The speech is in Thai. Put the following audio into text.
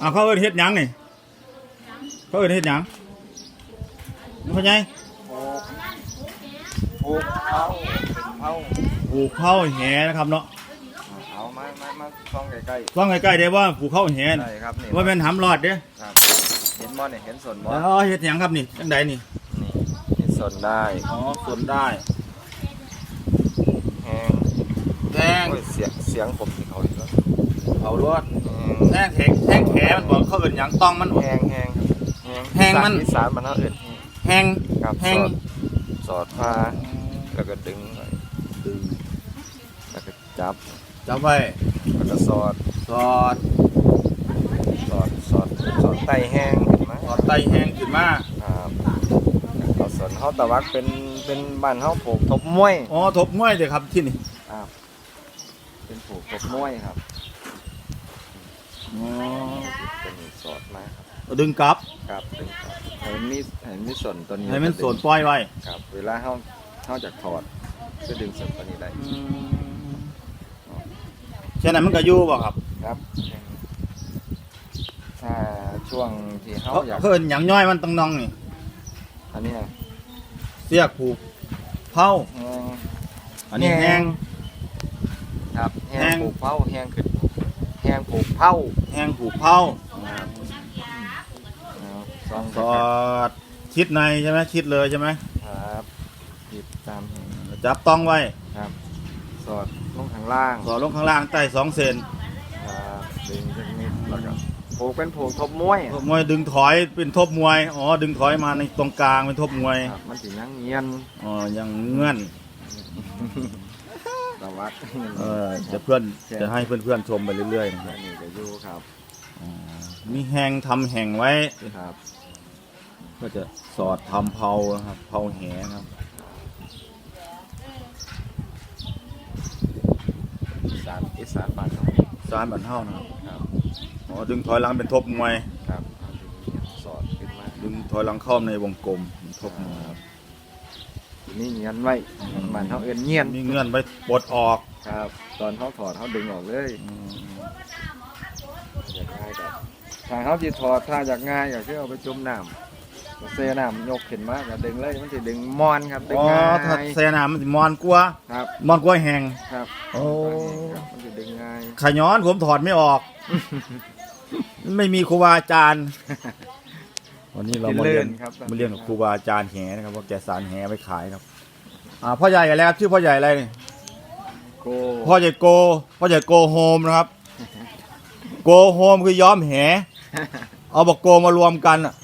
อ่าเขาเอิ้นเฮ็ดหยังนี่เขาเอิ้นเฮ็ดหยังพ่อใหญ่ผูกเขาเป็นเผาผูกเข้าแหนะครับเนาะเอามามามาซ่องใกล้ฟังใกล้ๆได้ว่าผูกเข้าแหๆนใช่ครับนี่ว่าแม่นหำรอดเด้อครับเห็นบ่เนี่ยเห็นส่วนบ่อ๋อเฮ็ดหยังครับนี่จังใดนี่นี่เห็นส่วนได้อ๋อสนได้แห้งแทงโอ้ยเสียงเสียงผมที่เขาอีกแล้ว เอารอดแทงแทงแทงแขมันบอกเขาเอิ้นหยังต้องมันแห้งแห้งแห้งแห้งมันอีสานมันเท่าเอิ้นแห้งแหงครับแหสองดสอดผ้าแล้วก็ดึงไว้ดึงแล้วก็จับจับไว้แล้วก็สอดสอดสอดสอดสอดไตแห้งเห็นไหมสอดไตแหงขึ้นมาครับเราสอนเฮาตะวักเป็นเป็นบ้านเฮาผูกทบมวยอ๋อทบมวยเด้อครับที่นี่ครับ เป็นผูกทบมวยครับอ๋อ เป็นสอดมาครับดึงกลับครับดึงครับให้มันมีให้มันมีส่วนตัวนี้ให้มันส่วนปล่อยไว้ครับ เวลาเฮาเฮาจะถอดก็ดึงส่วนตัวนี้ได้แค่นั้นมันก็อยู่บ่ครับครับถ้าช่วงที่เฮาเขาอยากเพิ่นหยังย่อยมันต้องนองนี่อันนี้นะเสียกผูกเผาแห้งอันนี้แห้แห้งงครับแห้แห้งงผูกเผาแห้งขึ้น แห้งผูกเผาแห้งผูกเผาครับเอาซองสอดชิดในใช่ไหมชิดเลยใช่ไหมครับหยิบตามแห้งจับต้องไว้ครับ สอดลงข้างล่างสอดลงข้างล่างใต้สองเซนครับดึงจังนิดแล้วก็ผูกเป็นผูกทบมวยทบมวยดึงถอยเป็นทบมวยอ๋อดึงถอยมาในตรงกลางเป็นทบมวยครับมันสิยังเงียนอ๋อยังเงื่อน ตะวัดเออจะเพื่อนจะให้เพื่อนๆชมไปเรื่อยๆนะคอัรับนนี้ก็อยู่ครับอ๋อมีแหงทำแหงไว้ ครับ ก็จะสอดทำเผานะครับเผาแหครับอีสานอีสานบ้านเราสารบันเท่านะครับครับอ๋อดึงถอยหลังเป็นทบมวย ครับเอาดึงสอดขึ้นมาดึงถอยหลังเข้าในวงกลมทบมวยครับ นี่เงียนไว้บ้านเขาเอิ้นเงียนมีเงื่อนไว้ปลดออกครับ ตอนเขาถอดเขาดึงออกเลยอืมอยากง่ายกับถ้าเขาจิถอดถ้าอยากง่ายก็คือเอาไปจุ่มน้ำเซน้ำยกขึ้นมาก็ดึงเลยมันจะดึงมอนครับดึงอ๋อง่ายถ้าแซนามันสิมอนกลัวครับมอนกลัวแหง ครับโอ้ ครับมันจะดึงง่าย ขย้อนผมถอดไม่ออก ไม่มีครูบาอาจารย์ วันนี้เรามาเรียนครับมาเรียนกับครูบาอาจารย์แหนะครับว่าแกสารแหไปขายครับ อ่าพ่อใหญ่อะไรครับชื่อพ่อใหญ่อะไรนี่โกพ่อใหญ่โกพ่อใหญ่โกโฮมนะครับ โกโฮมคือย้อมแห เอาบอกโกมารวมกันอะ